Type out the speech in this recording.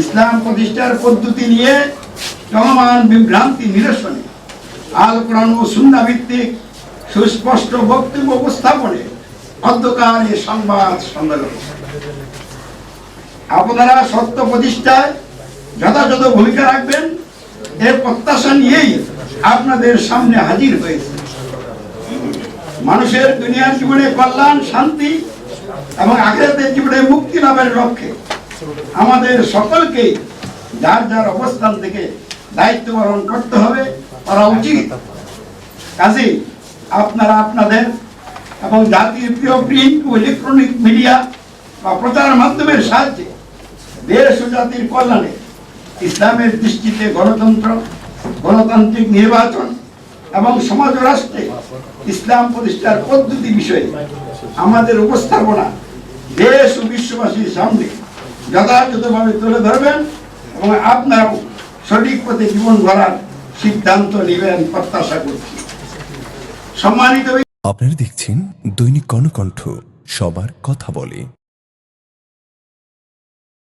ইসলাম প্রতিষ্ঠার পদ্ধতি নিয়ে চলমান বিভ্রান্তি নিরসনে আল কোরআন ও সুন্না ভিত্তিক সুস্পষ্ট বক্তব্য উপস্থাপনে অধ্যকার এ সংবাদ সম্মেলন। আপনারা সত্য প্রতিষ্ঠায় যথাযথ ভূমিকা রাখবেন, এ প্রত্যাশা নিয়েই আপনাদের সামনে হাজির হয়েছে। মানুষের দুনিয়ার জীবনে কল্যাণ, শান্তি এবং আখেরাতের জীবনে মুক্তি লাভের লক্ষ্যে আমাদের সকলকে যার যার অবস্থান থেকে দায়িত্ব পালন করতে হবে, করা উচিত। কাজে আপনারা আপনাদের এবং জাতির প্রিয় প্রিন্ট ও ইলেকট্রনিক মিডিয়া বা প্রচার মাধ্যমের সাহায্যে দেশ ও জাতির কল্যাণে ইসলামের দৃষ্টিতে গণতন্ত্র, গণতান্ত্রিক নির্বাচন এবং সমাজ রাষ্ট্রে ইসলাম প্রতিষ্ঠার পদ্ধতি বিষয়ে আমাদের উপস্থাপনা দেশ ও বিশ্ববাসীর সামনে যথাযথভাবে তুলে ধরবেন এবং আপনারাও সঠিক পথে জীবন গড়ার সিদ্ধান্ত নেবেন, প্রত্যাশা করছি। সম্মানিত আপনারা দেখছেন দৈনিক কর্ণকণ্ঠ, সবার কথা বলে।